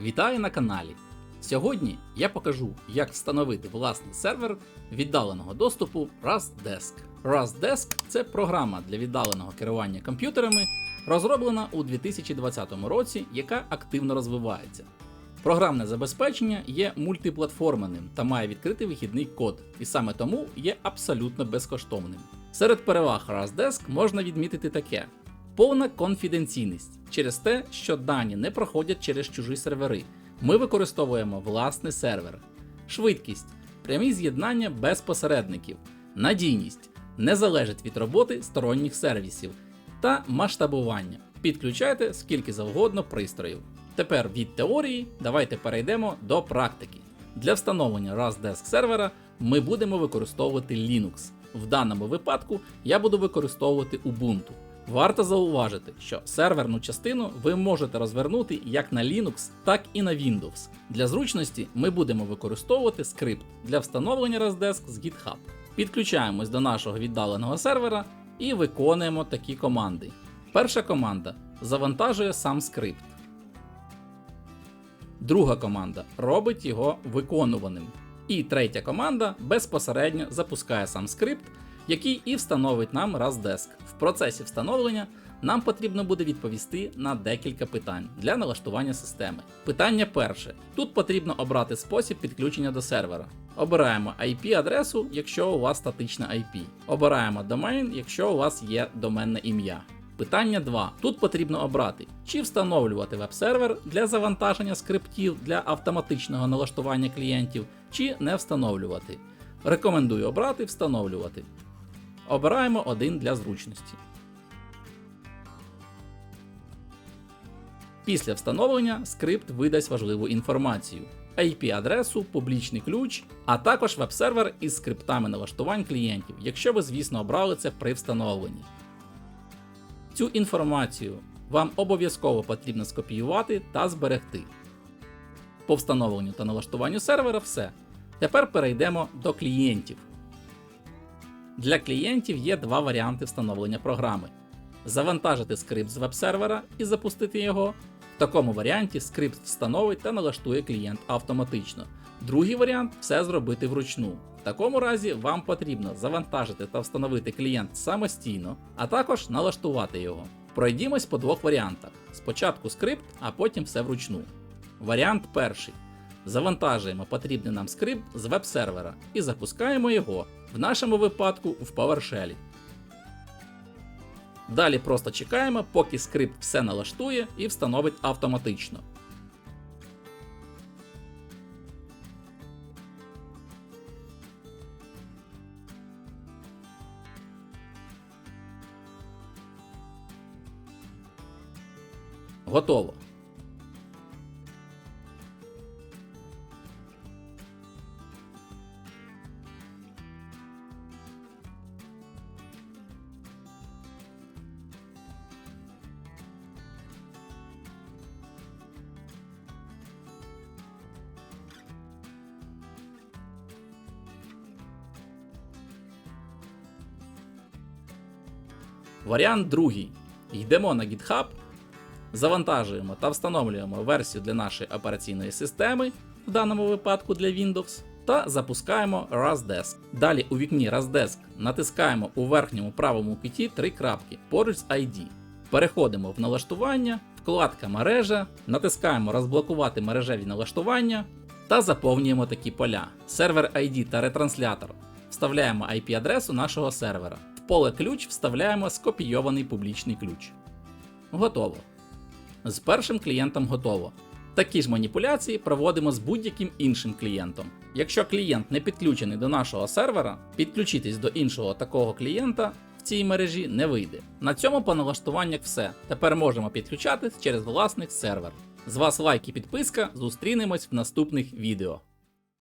Вітаю на каналі! Сьогодні я покажу, як встановити власний сервер віддаленого доступу RustDesk. RustDesk – це програма для віддаленого керування комп'ютерами, розроблена у 2020 році, яка активно розвивається. Програмне забезпечення є мультиплатформенним та має відкритий вихідний код, і саме тому є абсолютно безкоштовним. Серед переваг RustDesk можна відмітити таке: повна конфіденційність через те, що дані не проходять через чужі сервери. Ми використовуємо власний сервер, швидкість, прямі з'єднання без посередників, надійність, не залежить від роботи сторонніх сервісів та масштабування. Підключайте скільки завгодно пристроїв. Тепер від теорії давайте перейдемо до практики. Для встановлення RustDesk сервера ми будемо використовувати Linux. В даному випадку я буду використовувати Ubuntu. Варто зауважити, що серверну частину ви можете розвернути як на Linux, так і на Windows. Для зручності ми будемо використовувати скрипт для встановлення RustDesk з GitHub. Підключаємось до нашого віддаленого сервера і виконуємо такі команди. Перша команда завантажує сам скрипт. Друга команда робить його виконуваним. І третя команда безпосередньо запускає сам скрипт, який і встановить нам RustDesk. В процесі встановлення нам потрібно буде відповісти на декілька питань для налаштування системи. Питання перше. Тут потрібно обрати спосіб підключення до сервера. Обираємо IP-адресу, якщо у вас статична IP. Обираємо домен, якщо у вас є доменне ім'я. Питання 2. Тут потрібно обрати, чи встановлювати веб-сервер для завантаження скриптів для автоматичного налаштування клієнтів, чи не встановлювати. Рекомендую обрати встановлювати. Обираємо один для зручності. Після встановлення скрипт видасть важливу інформацію: IP-адресу, публічний ключ, а також веб-сервер із скриптами налаштувань клієнтів, якщо ви, звісно, обрали це при встановленні. Цю інформацію вам обов'язково потрібно скопіювати та зберегти. По встановленню та налаштуванню сервера все. Тепер перейдемо до клієнтів. Для клієнтів є два варіанти встановлення програми: завантажити скрипт з веб-сервера і запустити його. В такому варіанті скрипт встановить та налаштує клієнт автоматично. Другий варіант все зробити вручну. В такому разі вам потрібно завантажити та встановити клієнт самостійно, а також налаштувати його. Пройдімось по двох варіантах: спочатку скрипт, а потім все вручну. Варіант перший. Завантажуємо потрібний нам скрипт з веб-сервера і запускаємо його, в нашому випадку в PowerShell. Далі просто чекаємо, поки скрипт все налаштує і встановить автоматично. Готово. Варіант другий. Йдемо на GitHub, завантажуємо та встановлюємо версію для нашої операційної системи, в даному випадку для Windows, та запускаємо RustDesk. Далі у вікні RustDesk натискаємо у верхньому правому куті три крапки поруч з ID. Переходимо в налаштування, вкладка мережа, натискаємо розблокувати мережеві налаштування та заповнюємо такі поля: сервер ID та ретранслятор. Вставляємо IP-адресу нашого сервера. Поле ключ вставляємо скопійований публічний ключ. Готово. З першим клієнтом готово. Такі ж маніпуляції проводимо з будь-яким іншим клієнтом. Якщо клієнт не підключений до нашого сервера, підключитись до іншого такого клієнта в цій мережі не вийде. На цьому по налаштуваннях все. Тепер можемо підключатись через власний сервер. З вас лайк і підписка. Зустрінемось в наступних відео.